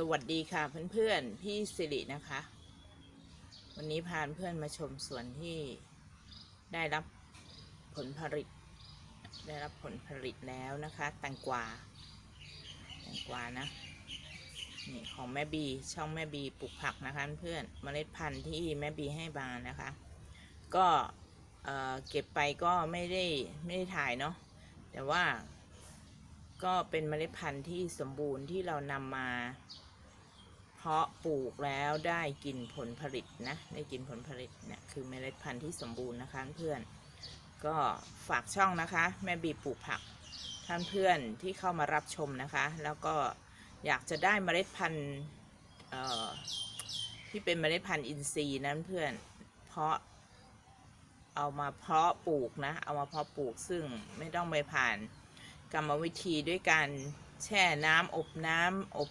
สวัสดีค่ะเพื่อนๆ พี่สิรินะคะ วันนี้พาเพื่อนมาชมสวนที่ได้รับผลผลิต ได้รับผลผลิตแล้วนะคะแตงกวาแตงกวานะนี่ของแม่บีช่องแม่บีปลูกผักนะคะเพื่อนเมล็ดพันธุ์ที่แม่บีให้มานะคะ ก็เเก็บไปก็ไม่ได้ไม่ได้ถ่ายเนาะแต่ว่าก็เป็นเมล็ดพันธุ์ที่สมบูรณ์ที่เรานำมา เพาะปลูกแล้วได้กินผลผลิตนะได้กินผลผลิตเนี่ยคือเมล็ดพันธุ์ที่สมบูรณ์นะคะเพื่อนก็ฝากช่องนะคะ แม่บีปลูกผักท่านเพื่อนที่เข้ามารับชมนะคะ แล้วก็อยากจะได้เมล็ดพันธุ์ที่เป็นเมล็ดพันธุ์อินทรีย์นั้นเพื่อนเพาะเอามาเพาะปลูกนะ เอามาเพาะปลูกซึ่งไม่ต้องไปผ่านกรรมวิธีด้วยการแช่น้ำอบน้ำอบ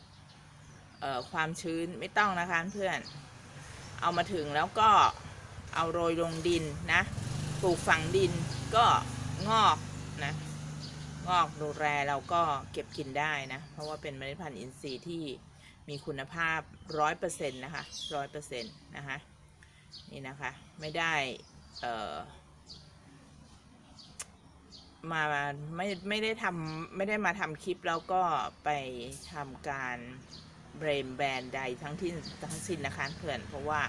ความชื้นไม่ต้องนะคะเพื่อน เอามาถึงแล้วก็เอาโรยลงดินนะ ปลูกฝังดินก็งอกนะ งอกดูแลเราก็เก็บกินได้นะ เพราะว่าเป็นเมล็ดพันธุ์อินทรีย์ที่มีคุณภาพร้อยเปอร์เซ็นต์นะคะร้อยเปอร์เซ็นต์นะคะนี่นะคะไม่ได้เอ่อมาไม่ไม่ได้ทำไม่ได้มาทำคลิปแล้วก็ไปทำการ เบรมแบรนด์ใดทั้งที่ทั้งสิ้นนะคะเพื่อนเพราะว่า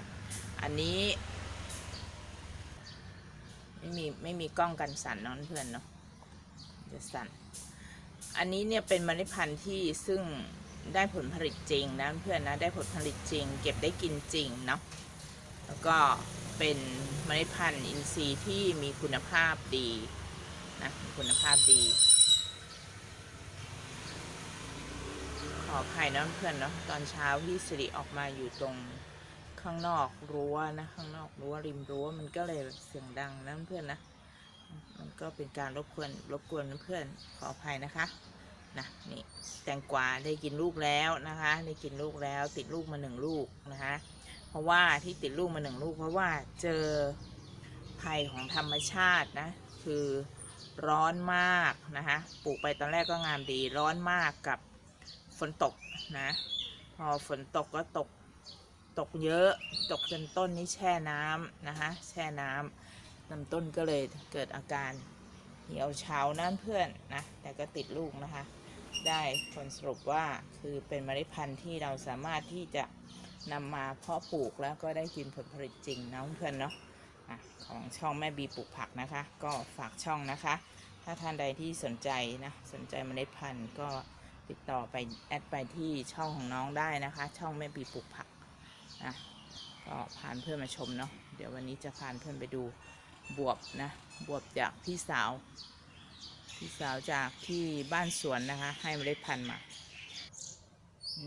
อันนี้ไม่มีไม่มีกล้องกันสั่นเนอนเพื่อนเนาะจะสั่น อันนี้เนี่ยเป็นเมล็ดพันธุ์ที่ซึ่งได้ผลผลิตจริงนะเพื่อนนะได้ผลผลิตจริง เก็บได้กินจริงเนาะแล้วก็เป็นเมล็ดพันธุ์อินทรีย์ที่มีคุณภาพดีนะคุณภาพดี ขออภัยนะเพื่อนเนาะตอนเช้าพี่สิริออกมาอยู่ตรงข้างนอกรั้วนะข้างนอกรั้วริมรั้วมันก็เลยเสียงดังนะเพื่อนนะมันก็เป็นการรบกวนรบกวนเพื่อนขออภัยนะคะนะนี่แตงกวาได้กินลูกแล้วนะคะได้กินลูกแล้วติดลูกมาหนึ่งลูกนะคะเพราะว่าที่ติดลูกมาหนึ่งลูก เพราะว่าเจอภัยของธรรมชาตินะคือร้อนมากนะคะปลูกไปตอนแรกก็งามดีร้อนมากกับ ฝนตกนะ พอฝนตกก็ตกตกเยอะตกจนต้นนี้แช่น้ำนะคะแช่น้ำลำต้นก็เลยเกิดอาการเหี่ยวเฉานั่นเพื่อนนะแต่ก็ติดลูกนะคะ ได้ผลสรุปว่าคือเป็นเมล็ดพันธุ์ที่เราสามารถที่จะนำมาเพาะปลูกแล้วก็ได้กินผลผลิตจริงนะเพื่อนเนาะอะของช่องแม่บีปลูกผักนะคะ ก็ฝากช่องนะคะ ถ้าท่านใดที่สนใจนะสนใจเมล็ดพันธุ์ก็ ติดต่อไปแอดไปที่ช่องของน้องได้นะคะ ช่องแม่บีปลูกผักนะก็พานเพื่อนมาชมเนาะเดี๋ยววันนี้จะพานเพื่อนไปดูบวบนะบวบจากพี่สาว พี่สาวจากที่บ้านสวนนะคะ ให้เมล็ดพันธุ์มา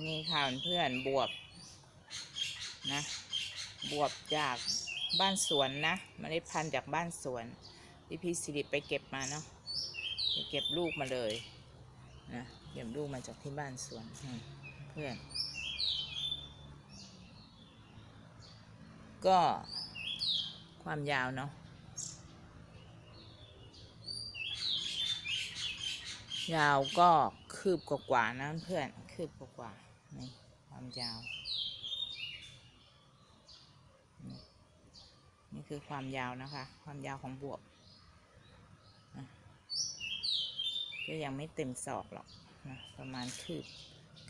นี่ค่ะเพื่อนบวบนะบวบจากบ้านสวนนะเมล็ดพันธุ์จากบ้านสวนที่พี่สิริไปเก็บมาเนาะไปเก็บลูกมาเลย นะเก็บลูกมาจากที่บ้านสวนเพื่อน ก็ความยาวเนาะยาวก็คืบกว่าๆนะเพื่อนคืบกว่าๆนี่ความยาว นี่คือความยาวนะคะ ความยาวของบวบนะ ก็ยังไม่เต็มศอกหรอกนะประมาณคืบ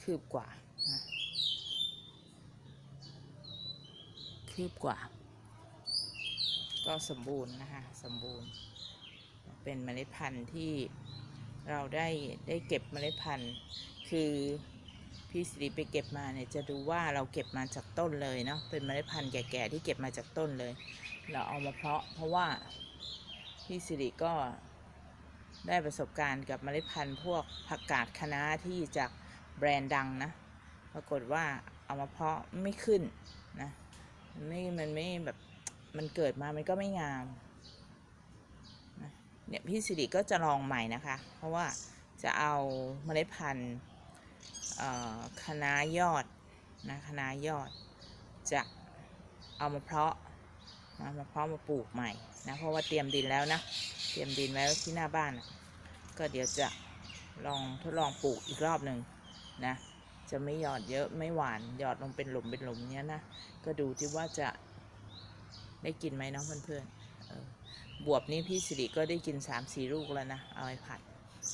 คืบกว่านะคืบกว่า ก็สมบูรณ์นะคะสมบูรณ์ เป็นเมล็ดพันธุ์ที่เราได้ได้เก็บเมล็ดพันธุ์ คือพี่สิริไปเก็บมาเนี่ยจะดูว่าเราเก็บมาจากต้นเลยเนาะเป็นเมล็ดพันธุ์แก่ๆที่เก็บมาจากต้นเลย เราเอามาเพาะเพราะว่าพี่สิริก็ ได้ประสบการณ์กับเมล็ดพันธุ์พวกผักกาดคะน้าที่จากแบรนด์ดังนะ ปรากฏว่าเอามาเพาะไม่ขึ้นนะนไม่มันไม่แบบมันเกิดมามันก็ไม่งามเนี่ยพี่สิริก็จะลองใหม่นะคะ เพราะว่าจะเอาเมล็ดพันธุ์เอ่อคะน้ายอดนะคะน้ายอด จะเอามาเพาะนะมาเพาะมาปลูกใหม่นะเพราะว่าเตรียมดินแล้วนะ รียมดินไว้ที่หน้าบ้านนะก็เดี๋ยวจะลองทดลองปลูกอีกรอบหนึ่งนะ จะไม่หยอดเยอะไม่หวานหยอดลงเป็นหลุมเป็นหลุมเนี้ยนะ ก็ดูที่ว่าจะได้กินไหมเนาะเพื่อนๆบวบนี่พี่สิริก็ได้กิน3ามสี่ลูกแล้วนะ เอาไปผัด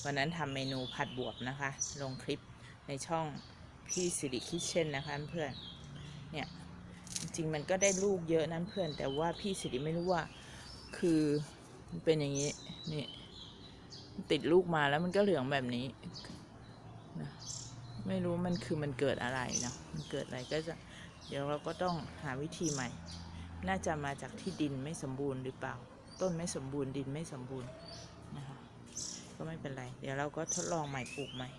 วันนั้นทำเมนูผัดบวบนะคะ ลงคลิปในช่องพี่สิริคิทเช่นนะคะเพื่อนเนี่ยจริงมันก็ได้ลูกเยอะนั้นเพื่อน แต่ว่าพี่สิริไม่รู้ว่าคือ มันเป็นอย่างนี้ นี่ ติดลูกมาแล้วมันก็เหลืองแบบนี้นะไม่รู้มันคือมันเกิดอะไรนะมันเกิดอะไรก็จะ เดี๋ยวเราก็ต้องหาวิธีใหม่ น่าจะมาจากที่ดินไม่สมบูรณ์หรือเปล่า ต้นไม่สมบูรณ์ดินไม่สมบูรณ์นะคะก็ไม่เป็นไร เดี๋ยวเราก็ทดลองใหม่ปลูกใหม่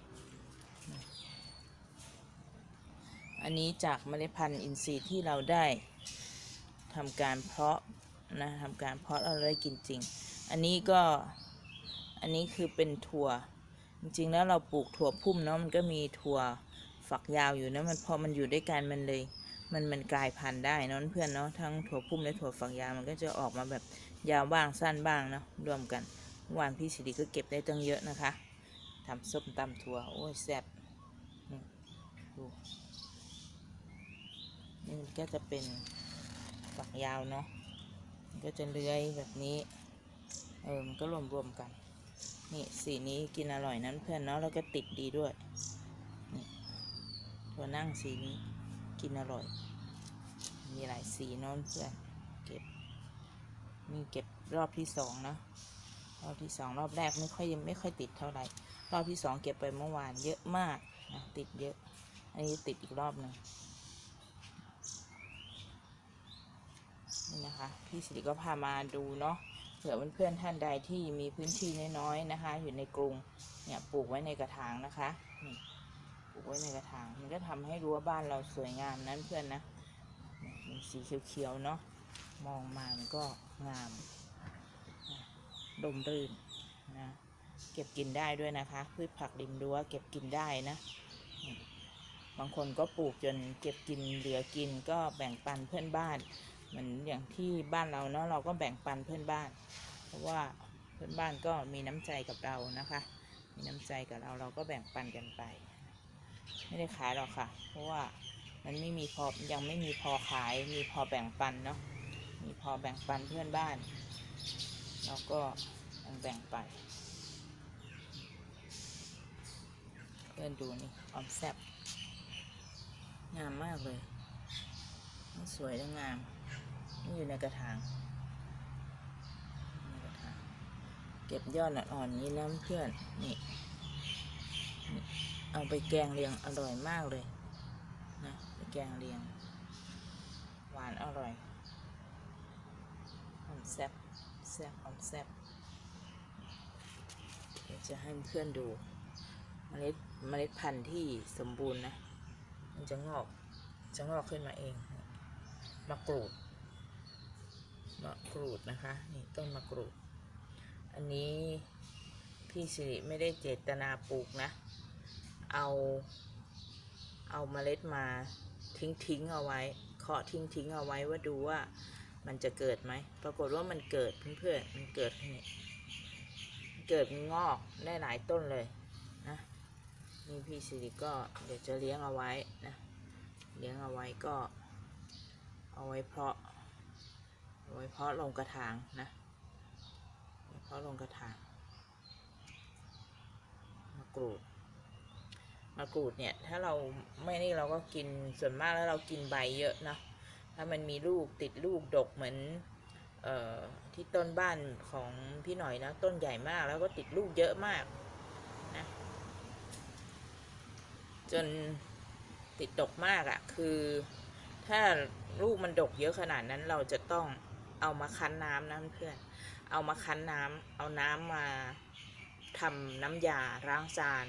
อันนี้จากเมล็ดพันธุ์อินทรีย์ที่เราได้ทำการเพาะนะทำการเพาะเราได้กินจริง อันนี้ก็อันนี้คือเป็นถั่ว จริงๆแล้วเราปลูกถั่วพุ่มเนาะมันก็มีถั่วฝักยาวอยู่นะมันพอมันอยู่ด้วยกันมันเลย มันมันกลายพันธุ์ได้เนอะเพื่อนเนาะทั้งถั่วพุ่มและถั่วฝักยาวมันก็จะออกมาแบบยาวบ้างสั้นบ้างเนาะรวมกันวานพี่สิริก็เก็บได้ตั้งเยอะนะคะทำส้มตำถั่วโอ้ยแซ่บนี่ดูนี่มันก็จะเป็นฝักยาวเนาะก็จะเลื้อยแบบนี้ เออ มันก็รวมรวมกัน นี่สีนี้กินอร่อยนั้นเพื่อนเนาะ แล้วก็ติดดีด้วย นี่ถั่วนั่งสีนี้กินอร่อย มีหลายสีเนาะเพื่อน เก็บมีเก็บรอบที่สองเนาะรอบที่สองรอบแรกไม่ค่อยยังไม่ค่อยติดเท่าไหร่ รอบที่สองเก็บไปเมื่อวานเยอะมากนะติดเยอะ อันนี้ติดอีกรอบหนึ่งนี่นะคะ พี่สิริก็พามาดูเนาะ ผื่อเพื่อนๆท่านใดที่มีพื้นที่น้อยๆนะคะ อยู่ในกรุงเนี่ยปลูกไว้ในกระถางนะคะนี่ปลูกไว้ในกระถางมันก็ทำให้รั้วบ้านเราสวยงามนั้นเพื่อนนะเนี่ยมันสีเขียวๆเนาะมองมามันก็งามดมรื่นนะเก็บกินได้ด้วยนะคะ พืชผักริมรั้วเก็บกินได้นะบางคนก็ปลูกจนเก็บกินเหลือกินก็แบ่งปันเพื่อนบ้าน เหมือนอย่างที่บ้านเราเนาะเราก็แบ่งปันเพื่อนบ้าน เพราะว่าเพื่อนบ้านก็มีน้ำใจกับเรานะคะ มีน้ำใจกับเราเราก็แบ่งปันกันไป ไม่ได้ขายหรอกค่ะ เพราะว่ามันไม่มีพอยังไม่มีพอขายมีพอแบ่งปันเนาะมีพอแบ่งปันเพื่อนบ้านแล้วก็แบ่งไปเพื่อนดูนี่ออมแซบงามมากเลย สวยและงาม อยู่ในกระถางเก็บยอดอ่อนๆนี้นะเพื่อนนี่เอาไปแกงเลียงอร่อยมากเลยนะไปแกงเลียง หวานอร่อยหอมแซ่บแซ่บหอมแซ่บเดี๋ยวจะให้เพื่อนดูเมล็ดเมล็ดพันธุ์ที่สมบูรณ์นะ มันจะงอกจะงอกขึ้นมาเองมะกรูด มะกรูดนะคะ นี่ต้นมะกรูด อันนี้พี่สิริไม่ได้เจตนาปลูกนะ เอาเอาเมล็ดมาทิ้งทิ้งเอาไว้ เคาะทิ้งทิ้งเอาไว้ว่าดูว่ามันจะเกิดไหม ปรากฏว่ามันเกิดเพื่อนๆ มันเกิดนี่เกิดงอกได้หลายต้นเลยนะนี่พี่สิริก็เดี๋ยวจะเลี้ยงเอาไว้นะ เลี้ยงเอาไว้ก็เอาไว้เพาะ เอาไว้เพาะลงกระถางนะไว้เพาะลงกระถาง มะกรูด มะกรูดเนี่ย ถ้าเราไม่นี่เราก็กินส่วนมากแล้วเรากินใบเยอะนะถ้ามันมีลูกติดลูกดกเหมือนเอ่อที่ต้นบ้านของพี่หน่อยนะ ต้นใหญ่มากแล้วก็ติดลูกเยอะมากนะจนติดดกมากอะ่ะ คือถ้าลูกมันดกเยอะขนาดนั้นเราจะต้อง เอามาคั้นน้ำนะเพื่อนเอามาคั้นน้ำเอาน้ำมาทำน้ำยาล้างจาน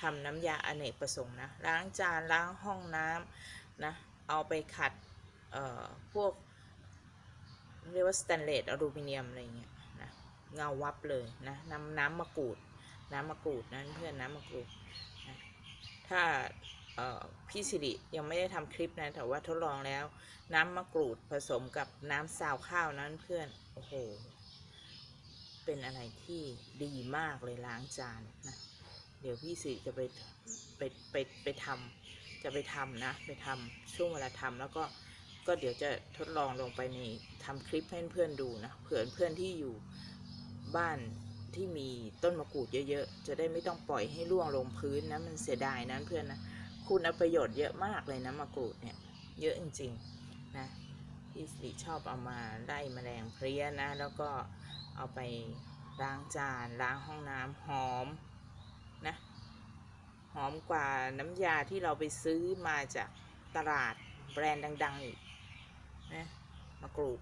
ทำน้ำยาอเนกประสงค์นะล้างจานล้างห้องน้ำนะเอาไปขัดเอ่อพวกเรียกว่าสแตนเลสอลูมิเนียมอะไรเงี้ยนะเงาวับเลยนะน้ำน้ำมะกรูด น้ำมะกรูดนะเพื่อนน้ำมะกรูดนะถ้า พี่สิริยังไม่ได้ทำคลิปนะแต่ว่าทดลองแล้ว น้ำมะกรูดผสมกับน้ำซาวข้าวนั้นเพื่อน โอ้โห เป็นอะไรที่ดีมากเลยล้างจานนะเดี๋ยวพี่สิริจะไปไปไปไปทจะไปทำนะ ไปทำช่วงเวลาทำแล้วก็ก็เดี๋ยวจะทดลองลงไปในทำคลิปให้เพื่อนดูนะเผื่อเพื่อนที่อยู่บ้านที่มีต้นมะกรูดเยอะๆ จะได้ไม่ต้องปล่อยให้ร่วงลงพื้นนะมันเสียดายนะเพื่อนนะ คุณประโยชน์เยอะมากเลยนะมะกรูดเนี่ย เยอะจริงๆนะพี่สิริชอบเอามาไล่แมลงเพลี้ยนะ แล้วก็เอาไปล้างจานล้างห้องน้ำหอมนะหอมกว่าน้ำยาที่เราไปซื้อมาจากตลาดแบรนด์ดัง ๆ อีกนะมะกรูด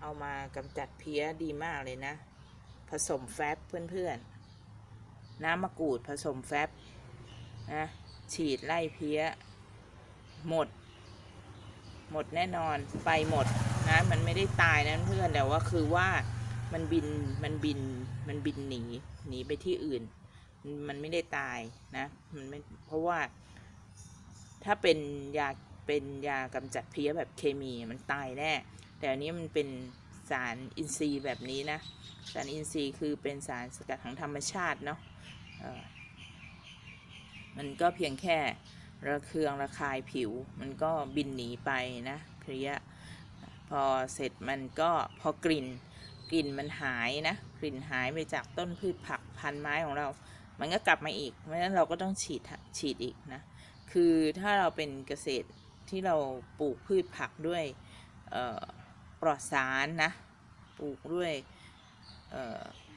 เอามากำจัดเพี้ยดีมากเลยนะ ผสมแฟบเพื่อนๆ น้ำมะกรูดผสมแฟบนะ ฉีดไล่เพี้ย หมด หมดแน่นอนไปหมดนะมันไม่ได้ตายนะเพื่อนแต่ว่าคือว่ามันบินมันบินมันบินหนีหนีไปที่อื่น มันไม่ได้ตายนะ มันไม่เพราะว่าถ้าเป็นยาเป็นยากำจัดเพี้ยแบบเคมีมันตายแน่แต่อันนี้มันเป็นสารอินทรีย์แบบนี้นะ สารอินทรีย์คือเป็นสารสกัดของธรรมชาติเนาะ มันก็เพียงแค่ระเคืองระคายผิว มันก็บินหนีไปนะเพลียพอเสร็จมันก็พอกลิ่น กลิ่นมันหายนะ กลิ่นหายไปจากต้นพืชผักพันไม้ของเรา มันก็กลับมาอีกเพราะฉะนั้นเราก็ต้องฉีดฉีดอีกนะ คือถ้าเราเป็นเกษตรที่เราปลูกพืชผักด้วยปลอดสารนะ ปลูกด้วย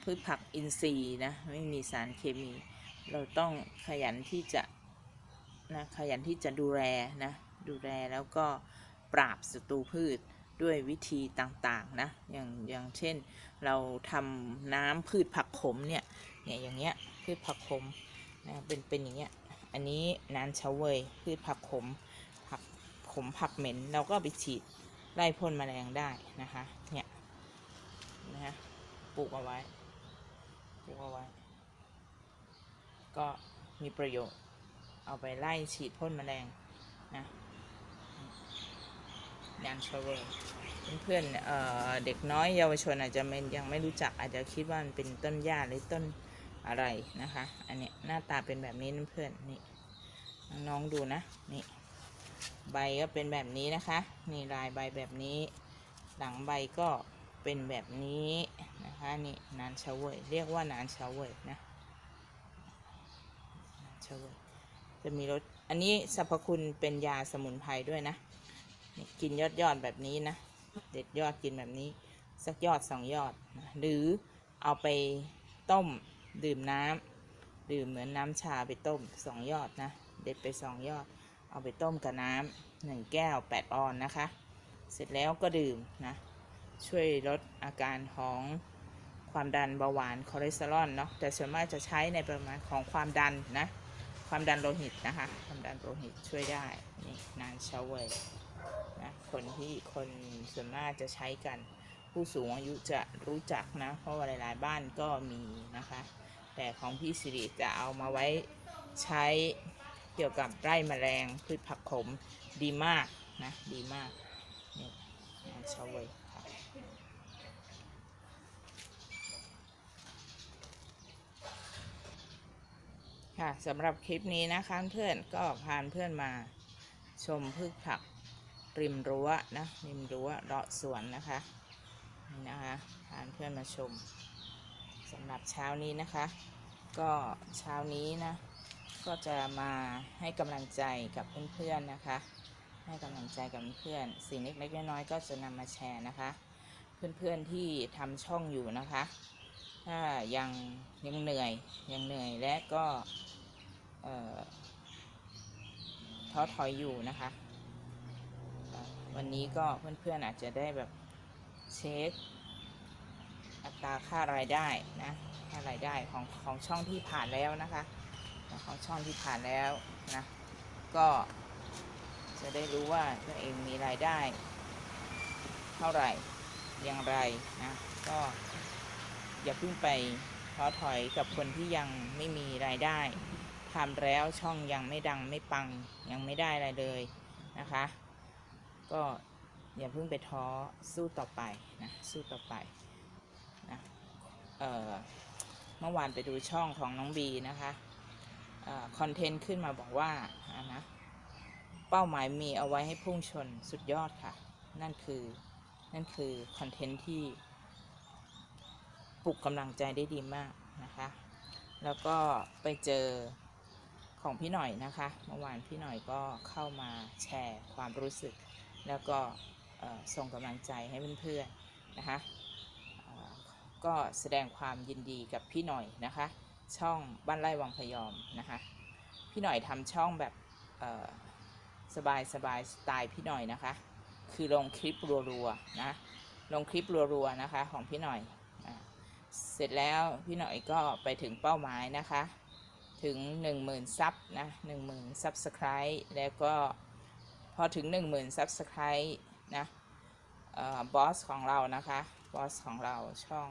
พืชผักอินทรีย์นะ ไม่มีสารเคมี เราต้องขยันที่จะนะขยันที่จะดูแลนะดูแลแล้วก็ปราบศัตรูพืชด้วยวิธีต่างๆนะอย่างอย่างเช่นเราทำน้ำพืชผักขมเนี่ยเนี่ยอย่างเงี้ยพืชผักขมนะเป็นเป็นอย่างเงี้ยอันนี้นานเฉวยพืชผักขมผักขมผักเหม็นเราก็ไปฉีดไล่พ่นแมลงได้นะคะเนี่ยนะฮะปลูกเอาไว้ปลูกเอาไว้ ก็มีประโยชน์ เอาไปไล่ฉีดพ่นแมลงนะยานเชเวอร์เพื่อนเอ่อเด็กน้อยเยาวชนอาจจะยังไม่รู้จักอาจจะคิดว่ามันเป็นต้นหญ้าหรือต้นอะไรนะคะ อันนี้หน้าตาเป็นแบบนี้นะเพื่อนนี่น้องดูนะนี่ใบก็เป็นแบบนี้นะคะนี่ลายใบแบบนี้ หลังใบก็เป็นแบบนี้นะคะนี่นานเชาเวยเรียกว่านานเชาเวยนะ ชาเวยจะมีรสอันนี้สรรพคุณเป็นยาสมุนไพรด้วยนะกินยอดยอดแบบนี้นะ เด็ดยอดกินแบบนี้ สักยอดสองยอดนะหรือเอาไปต้มดื่มน้ำดื่มเหมือนน้ำชาไปต้มสองยอดนะ เด็ดไปสองยอด เอาไปต้มกับน้ำหนึ่งแก้วแปดออนนะคะ เสร็จแล้วก็ดื่มนะ ช่วยลดอาการของความดันเบาหวานคอเลสเตอรอลเนาะแต่ส่วนมากจะใช้ในประมาณของความดันนะ ความดันโลหิตนะคะ ความดันโลหิตช่วยได้นี่นานเชาเวยนะคนที่คนส่วนมากจะใช้กัน ผู้สูงอายุจะรู้จักนะ เพราะว่าหลาย ๆ บ้านก็มีนะคะ แต่ของพี่สิริจะเอามาไว้ใช้เกี่ยวกับไร่แมลงพืชผักขมดีมากนะ ดีมากนี่งานเชาเวย ค่ะสำหรับคลิปนี้นะคะเพื่อนก็พาเพื่อนมาชมพืชผักริมรั้วนะริมรั้วเลาะสวนนะคะนี่นะคะพาเพื่อนมาชมสำหรับเช้านี้นะคะ ก็เช้านี้นะก็จะมาให้กำลังใจกับเพื่อนๆนะคะ ให้กำลังใจกับเพื่อนสิ่งเล็กๆน้อยๆก็จะนำมาแชร์นะคะ เพื่อนๆที่ทำช่องอยู่นะคะ ถ้ายังยังเหนื่อยยังเหนื่อยและก็ ท้อถอยอยู่นะคะ วันนี้ก็เพื่อนๆอาจจะได้แบบเช็คอัตราค่ารายได้นะค่ารายได้ของของช่องที่ผ่านแล้วนะคะของช่องที่ผ่านแล้วนะก็จะได้รู้ว่าตัวเองมีรายได้ เท่าไหร่อย่างไรนะก็อย่าเพิ่งไปท้อถอยกับคนที่ยังไม่มีรายได้ ทำแล้วช่องยังไม่ดังไม่ปังยังไม่ได้อะไรเลยนะคะ ก็อย่าเพิ่งไปท้อสู้ต่อไปนะสู้ต่อไปนะเอ่อเมื่อวานไปดูช่องของน้องบีนะคะคอนเทนต์ขึ้นมาบอกว่าอ่านะเป้าหมายมีเอาไว้ให้พุ่งชนสุดยอดค่ะ นั่นคือ นั่นคือคอนเทนต์ที่ปลุกกำลังใจได้ดีมากนะคะ แล้วก็ไปเจอ ของพี่หน่อยนะคะเมื่อวานพี่หน่อยก็เข้ามาแชร์ความรู้สึก แล้วก็ส่งกำลังใจให้เพื่อนๆนะคะก็แสดงความยินดีกับพี่หน่อยนะคะ ช่องบ้านไร่วังพยอมนะคะ พี่หน่อยทำช่องแบบสบายสบายสไตล์พี่หน่อยนะคะ คือลงคลิปรัวๆนะลงคลิปรัวๆนะคะของพี่หน่อยเสร็จแล้วพี่หน่อยก็ไปถึงเป้าหมายนะคะ ถึง 10,000 ซับนะ 10,000 ซับสไครต์แล้วก็พอถึง 10,000 ซับสไครต์นะบอสของเรานะคะ บอสของเราช่อง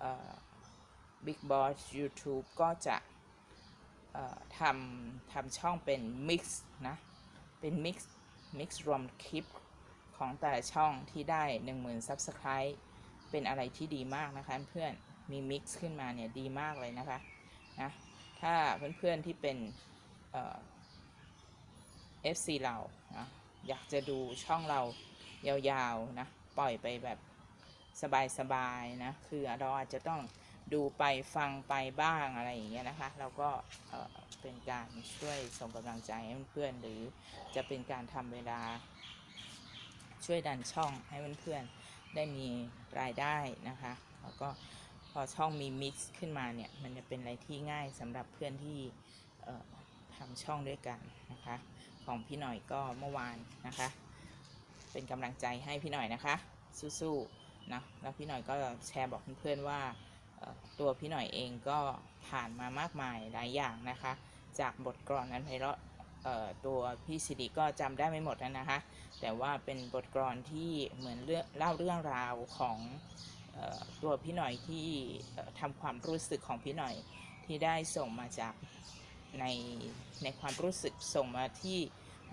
เอ่อ Big Boss YouTube ก็จะทำทำช่องเป็น Mix นะ เป็น Mix Mix รวมคลิปของแต่ละช่องที่ได้ 10,000 Subscribe เป็นอะไรที่ดีมากนะคะเพื่อนมี Mix ขึ้นมาเนี่ยดีมากเลยนะคะ นะถ้าเพื่อนๆที่เป็นเอ่อ FC เรานะอยากจะดูช่องเรายาวๆนะปล่อยไปแบบสบายๆนะคือเราอาจจะต้องดูไปฟังไปบ้างอะไรอย่างเงี้ยนะคะเราก็เอ่อเป็นการช่วยส่งกำลังใจให้เพื่อนๆหรือจะเป็นการทำเวลาช่วยดันช่องให้เพื่อนๆได้มีรายได้นะคะแล้วก็ พอช่องมีมิกซ์ขึ้นมาเนี่ย มันจะเป็นอะไรที่ง่ายสำหรับเพื่อนที่ทำช่องด้วยกันนะคะ ของพี่หน่อยก็เมื่อวานนะคะ เป็นกำลังใจให้พี่หน่อยนะคะ สู้ๆนะแล้วพี่หน่อยก็แชร์บอกเพื่อนๆว่าตัวพี่หน่อยเองก็ผ่านมามากมายหลายอย่างนะคะ จากบทกลอนนั้นไพเราะตัวพี่สิริก็จำได้ไม่หมดนะนะคะ แต่ว่าเป็นบทกลอนที่เหมือนเล่าเรื่องราวของ ตัวพี่หน่อยที่ทำความรู้สึกของพี่หน่อยที่ได้ส่งมาจากในในความรู้สึกส่งมาที่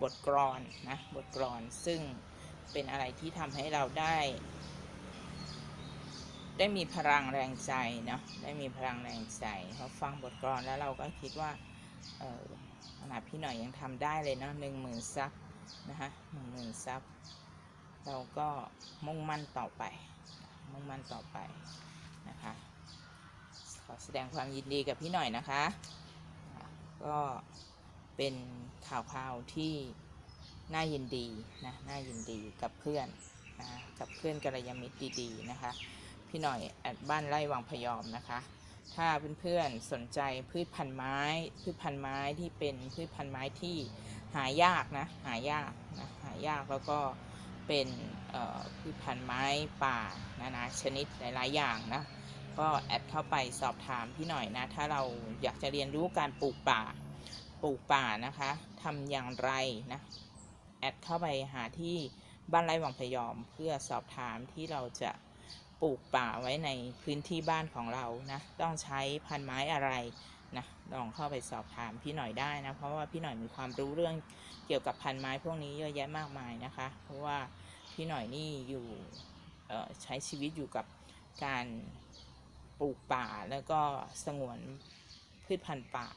บทกลอนนะบทกลอนซึ่งเป็นอะไรที่ทำให้เราได้ ได้มีพลังแรงใจเนาะได้มีพลังแรงใจพอฟังบทกลอนแล้วเราก็คิดว่าเออขนาดพี่หน่อยยังทำได้เลยเนาะหนึ่งหมื่นซับนะคะหนึ่งหมื่นซับเราก็มุ่งมั่นต่อไป มุ่งมั่นต่อไปนะคะ ขอแสดงความยินดีกับพี่หน่อยนะคะ ก็เป็นข่าวข่าวที่น่ายินดีนะน่ายินดีกับเพื่อนนะกับเพื่อนกัลยาณมิตรดีๆนะคะ พี่หน่อยแอดบ้านไร่วังพยอมนะคะ ถ้าเพื่อนๆสนใจพืชพันธุ์ไม้ พืชพันธุ์ไม้ที่เป็นพืชพันธุ์ไม้ที่หายากนะหายากนะหายากแล้วก็ เป็นพืชพันธุ์ไม้ป่านานาชนิดหลาย ๆ อย่างนะก็แอดเข้าไปสอบถามพี่หน่อยนะ ถ้าเราอยากจะเรียนรู้การปลูกป่าปลูกป่านะคะทำอย่างไรนะแอดเข้าไปหาที่บ้านไร่วังพยอมเพื่อสอบถามที่เราจะปลูกป่าไว้ในพื้นที่บ้านของเรานะ ต้องใช้พันไม้อะไร นะลองเข้าไปสอบถามพี่หน่อยได้นะ เพราะว่าพี่หน่อยมีความรู้เรื่องเกี่ยวกับพันไม้พวกนี้เยอะแยะมากมายนะคะ เพราะว่าพี่หน่อยนี่อยู่ใช้ชีวิตอยู่กับการปลูกป่าแล้วก็สงวนพืชพันธุ์ป่า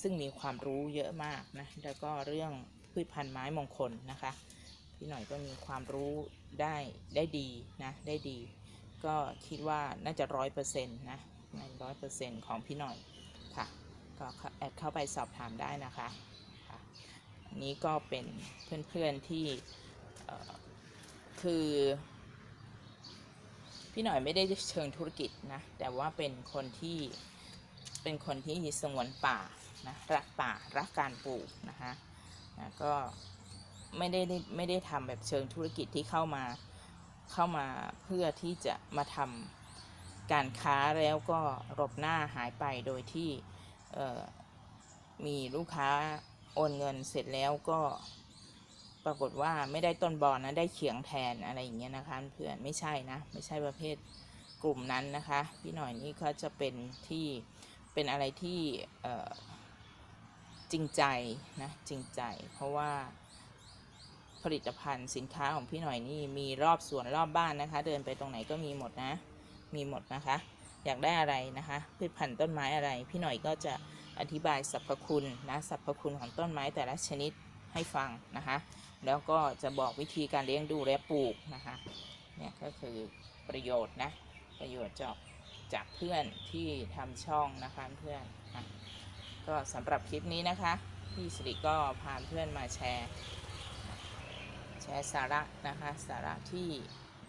ซึ่งมีความรู้เยอะมากนะ แล้วก็เรื่องพืชพันธุ์ไม้มงคลนะคะ พี่หน่อยก็มีความรู้ได้ได้ดีนะได้ดี ก็คิดว่าน่าจะร้อยเปอร์เซ็นต์นะในร้อยเปอร์เซ็นต์ของพี่หน่อย ก็แอดเข้าไปสอบถามได้นะคะอันนี้ก็เป็นเพื่อนๆที่คือ พี่หน่อยไม่ได้เชิงธุรกิจนะ แต่ว่าเป็นคนที่เป็นคนที่สงวนป่านะรักป่ารักการปลูกนะคะนะก็ไม่ได้ไม่ได้ทำแบบเชิงธุรกิจที่เข้ามาเข้ามาเพื่อที่จะมาทำการค้าแล้วก็หลบหน้าหายไปโดยที่ มีลูกค้าโอนเงินเสร็จแล้วก็ปรากฏว่าไม่ได้ต้นบอลนะได้เขียงแทนอะไรอย่างเงี้ยนะคะเพื่อนไม่ใช่นะ ไม่ใช่ประเภทกลุ่มนั้นนะคะ พี่หน่อยนี่เขาจะเป็นที่เป็นอะไรที่จริงใจนะจริงใจ เพราะว่าผลิตภัณฑ์สินค้าของพี่หน่อยนี่มีรอบสวนรอบบ้านนะคะ เดินไปตรงไหนก็มีหมดนะ มีหมดนะคะ อยากได้อะไรนะคะ พืชพันธุ์ต้นไม้อะไร พี่หน่อยก็จะอธิบายสรรพคุณนะสรรพคุณของต้นไม้แต่ละชนิดให้ฟังนะคะ แล้วก็จะบอกวิธีการเลี้ยงดูและปลูกนะคะเนี่ยก็คือประโยชน์นะประโยชน์จากจากเพื่อนที่ทำช่องนะคะเพื่อนนะก็สำหรับคลิปนี้นะคะพี่สิริก็พาเพื่อนมาแชร์ แชร์สาระนะคะสาระที่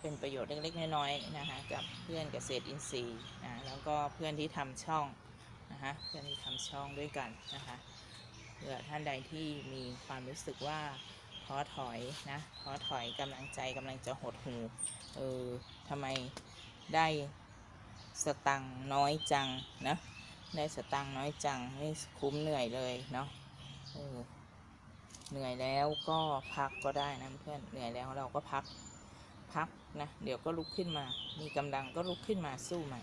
เป็นประโยชน์เล็กๆ น้อยๆนะคะกับเพื่อนเกษตรอินทรีย์นะแล้วก็เพื่อนที่ทำช่องนะคะเพื่อนที่ทำช่องด้วยกันนะคะเผื่อท่านใดที่มีความรู้สึกว่าท้อถอยนะท้อถอยกำลังใจกำลังจะหดหูเออทำไมได้สตังน้อยจังนะได้สตังน้อยจังไม่คุ้มเหนื่อยเลยเนาะเออเหนื่อยแล้วก็พักก็ได้นะเพื่อนเหนื่อยแล้วเราก็พักพัก นะเดี๋ยวก็ลุกขึ้นมา มีกำลังก็ลุกขึ้นมาสู้ใหม่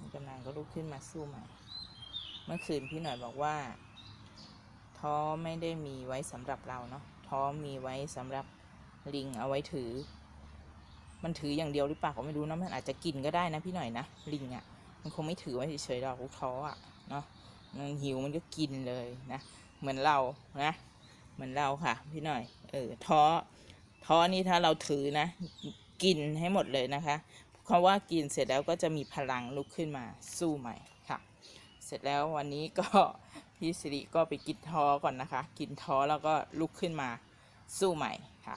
มีกำลังก็ลุกขึ้นมาสู้ใหม่ เมื่อคืนพี่หน่อยบอกว่า ท้อไม่ได้มีไว้สำหรับเราเนาะท้อมีไว้สำหรับลิงเอาไว้ถือ มันถืออย่างเดียวหรือเปล่าก็ไม่รู้นะมันอาจจะกินก็ได้นะพี่หน่อยนะลิงอะ่ะ มันคงไม่ถือไว้เฉยๆหรอกท้ออะ่ะเนาะมันหิวมันก็กินเลยนะ เหมือนเรานะ เหมือนเราค่ะ พี่หน่อย เออท้อ ท้อนี่ถ้าเราถือนะ กินให้หมดเลยนะคะเพราะว่ากินเสร็จแล้วก็จะมีพลังลุกขึ้นมาสู้ใหม่ค่ะ เสร็จแล้ววันนี้ก็พี่สิริก็ไปกินท้อก่อนนะคะ กินท้อแล้วก็ลุกขึ้นมาสู้ใหม่ค่ะ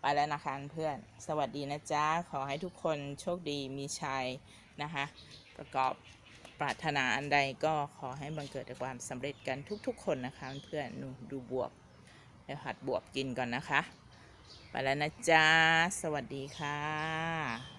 ไปแล้วนะคะเพื่อน สวัสดีนะจ๊ะ ขอให้ทุกคนโชคดีมีชัยนะคะ ประกอบปรารถนาอันใดก็ขอให้บังเกิดความสำเร็จกันทุกๆ คนนะคะเพื่อนหนูดูบวบแล้วหัดบวบกินก่อนนะคะ ไปแล้วนะจ๊ะ สวัสดีค่ะ